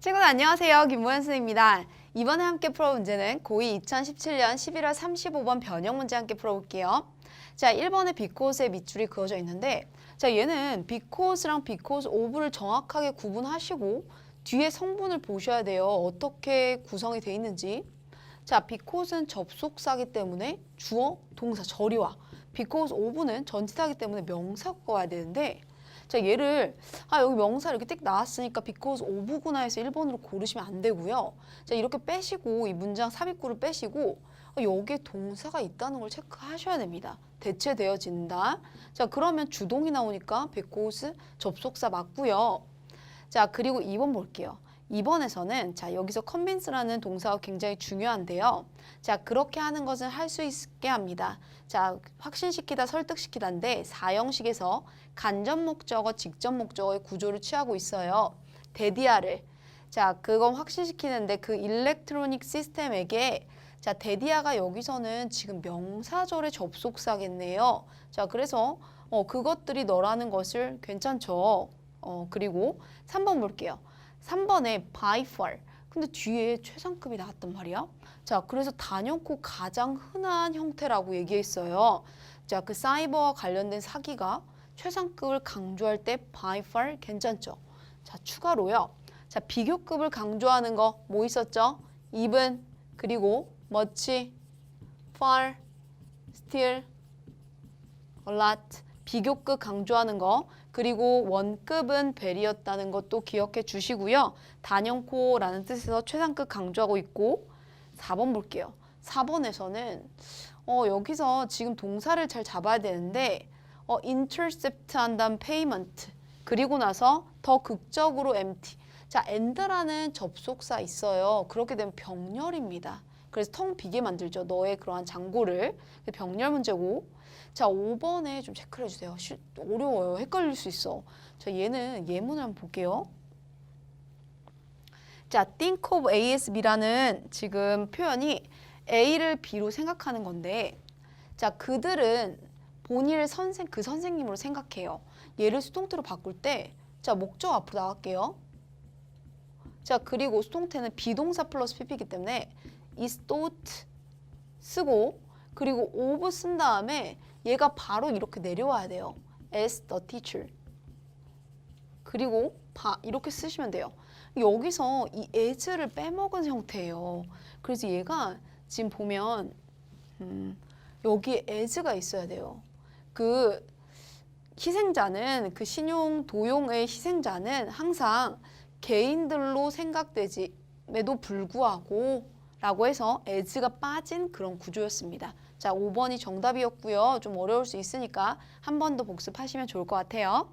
친구들 안녕하세요. 김모현 선생님입니다. 이번에 함께 풀어 문제는 고2 2017년 11월 35번 변형 문제 함께 풀어볼게요. 자, 1번에 비코스의 밑줄이 그어져 있는데 자, 얘는 비코스랑 비코스 오브를 정확하게 구분하시고 뒤에 성분을 보셔야 돼요. 어떻게 구성이 돼 있는지. 자, 비코스는 접속사기 때문에 주어, 동사, 절이와 비코스 오브는 전치사기 때문에 명사가 와야 되는데 자 얘를 아 여기 명사 이렇게 띡 나왔으니까 because of구나 해서 1번으로 고르시면 안 되고요. 자 이렇게 빼시고 이 문장 삽입구를 빼시고 어, 여기에 동사가 있다는 걸 체크하셔야 됩니다. 대체되어진다. 자 그러면 주동이 나오니까 because 접속사 맞고요. 자 그리고 2번 볼게요. 2번에서는 자 여기서 convince라는 동사가 굉장히 중요한데요. 자 그렇게 하는 것은 할 수 있게 합니다. 자 확신시키다 설득시키다인데 사형식에서 간접 목적어 직접 목적어의 구조를 취하고 있어요. 데디아를 자 그건 확신시키는데 그 일렉트로닉 시스템에게 자 데디아가 여기서는 지금 명사절의 접속사겠네요. 자 그래서 어 그것들이 너라는 것을 괜찮죠. 어 그리고 3번 볼게요. 3번에 by far. 근데 뒤에 최상급이 나왔단 말이야. 자, 그래서 단연코 가장 흔한 형태라고 얘기했어요. 자, 그 사이버와 관련된 사기가 최상급을 강조할 때 by far 괜찮죠. 자, 추가로요. 자, 비교급을 강조하는 거 뭐 있었죠? even 그리고 much, far, still, a lot 비교급 강조하는 거 그리고 원급은 벨이었다는 것도 기억해 주시고요. 단연코라는 뜻에서 최상급 강조하고 있고 4번 볼게요. 4번에서는 어, 여기서 지금 동사를 잘 잡아야 되는데 어, intercept 한 다음 payment 그리고 나서 더 극적으로 empty 자 end라는 접속사 있어요. 그렇게 되면 병렬입니다. 그래서 텅 비게 만들죠. 너의 그러한 장고를 병렬 문제고 자 5번에 좀 체크를 해주세요. 쉬- 어려워요. 헷갈릴 수 있어. 자 얘는 예문을 한번 볼게요. 자 think of A as B라는 지금 표현이 A를 B로 생각하는 건데 자 그들은 본인을 선생 그 선생님으로 생각해요. 얘를 수동태로 바꿀 때 자 목적 앞으로 나갈게요. 자 그리고 수동태는 비동사 플러스 pp이기 때문에 is thought 쓰고 그리고 of 쓴 다음에 얘가 바로 이렇게 내려와야 돼요. as the teacher. 그리고 바 이렇게 쓰시면 돼요. 여기서 이 as를 빼먹은 형태예요. 그래서 얘가 지금 보면 음, 여기에 as가 있어야 돼요. 그 희생자는 그 신용 도용의 희생자는 항상 개인들로 생각되지 에도 불구하고 라고 해서 as가 빠진 그런 구조였습니다. 자, 5번이 정답이었고요. 좀 어려울 수 있으니까 한 번 더 복습하시면 좋을 것 같아요.